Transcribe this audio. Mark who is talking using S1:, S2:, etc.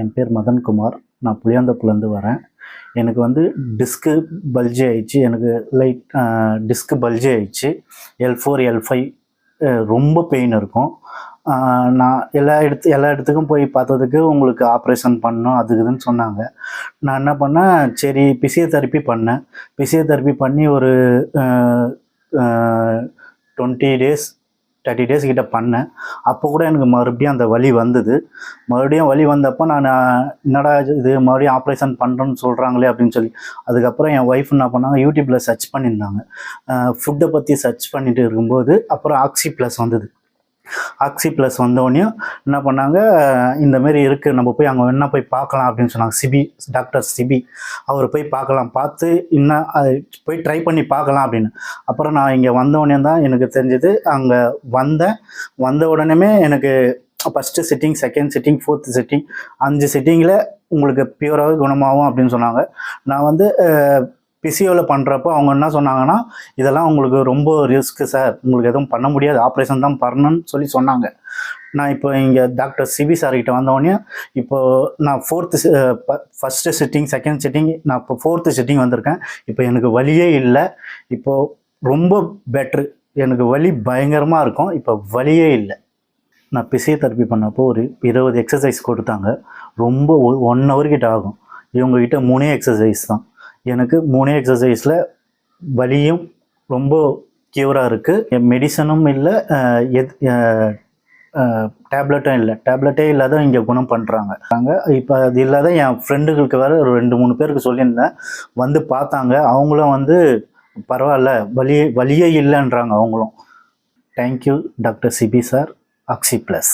S1: என் பேர் மதன்குமார். நான் புளியாந்தப்புலேருந்து வரேன். எனக்கு வந்து டிஸ்க்கு பல்ஜி ஆயிடுச்சு. எனக்கு லைட் டிஸ்க்கு பல்ஜி ஆயிடுச்சு. எல் ஃபோர் எல் ஃபைவ் ரொம்ப பெயின் இருக்கும். நான் எல்லா இடத்து எல்லா இடத்துக்கும் போய் பார்த்ததுக்கு உங்களுக்கு ஆப்ரேஷன் பண்ணணும் அதுக்கு இதுன்னு சொன்னாங்க. நான் என்ன பண்ணேன்? சரி பிசியோதெரப்பி பண்ணேன். பிசியோதெரப்பி பண்ணி ஒரு டுவெண்ட்டி டேஸ் தேர்ட்டி டேஸ் கிட்ட பண்ணேன். அப்போ கூட எனக்கு மறுபடியும் அந்த வலி வந்தது. மறுபடியும் வலி வந்தப்போ நான் என்னடா இது மறுபடியும் ஆப்ரேஷன் பண்ணுறேன்னு சொல்கிறாங்களே அப்படின்னு சொல்லி அதுக்கப்புறம் என் ஒய்ஃப் என்ன பண்ணாங்க யூடியூப்பில் சர்ச் பண்ணியிருந்தாங்க. ஃபுட்டை பற்றி சர்ச் பண்ணிட்டு இருக்கும்போது அப்புறம் ஆக்சி ப்ளஸ் வந்தது. ஆக்சி ப்ளஸ் வந்தோடனே என்ன பண்ணாங்க இந்தமாரி இருக்குது நம்ம போய் அங்கே என்ன போய் பார்க்கலாம் அப்படின்னு சொன்னாங்க. சிபி டாக்டர் சிபி அவர் போய் பார்க்கலாம். பார்த்து இன்னும் அது போய் ட்ரை பண்ணி பார்க்கலாம் அப்படின்னு. அப்புறம் நான் இங்கே வந்தோடனே தான் எனக்கு தெரிஞ்சது அங்கே வந்தேன் வந்த உடனே எனக்கு first sitting second sitting fourth sitting அஞ்சு சிட்டிங்கில் உங்களுக்கு பியூராகவே குணமாகும் அப்படின்னு சொன்னாங்க. நான் வந்து பிசியோவில் பண்ணுறப்போ அவங்க என்ன சொன்னாங்கன்னா இதெல்லாம் உங்களுக்கு ரொம்ப ரிஸ்க்கு சார் உங்களுக்கு எதுவும் பண்ண முடியாது. ஆப்ரேஷன் தான் பண்ணணும்னு சொல்லி சொன்னாங்க. நான் இப்போ இங்கே டாக்டர் சிபி சார்கிட்ட வந்தோடனே இப்போ நான் fourth first sitting second sitting நான் இப்போ ஃபோர்த்து சிட்டிங் வந்திருக்கேன். இப்போ எனக்கு வலியே இல்லை. இப்போது ரொம்ப பெட்ரு எனக்கு வலி பயங்கரமாக இருக்கும். இப்போ வலியே இல்லை. நான் பிசியோதெரப்பி பண்ணப்போ ஒரு இருபது எக்ஸசைஸ் கொடுத்தாங்க. ரொம்ப ஒன் ஹவர் கிட்ட ஆகும். இவங்ககிட்ட மூணே எக்ஸசைஸ் தான். எனக்கு மூணே எக்ஸசைஸில் வலியும் ரொம்ப க்யூராக இருக்குது மெடிசனும் இல்லை எத் டேப்லெட்டும் இல்லை. டேப்லெட்டே இல்லாத இங்கே குணம் பண்ணுறாங்க நாங்கள் இப்போ அது இல்லாத என் ஃப்ரெண்டுகளுக்கு வேறு ஒரு ரெண்டு மூணு பேருக்கு சொல்லியிருந்தேன். வந்து பார்த்தாங்க. அவங்களும் வந்து பரவாயில்ல வலி வலியே இல்லைன்றாங்க அவங்களும். Thank you doctor Sibi sir oxy plus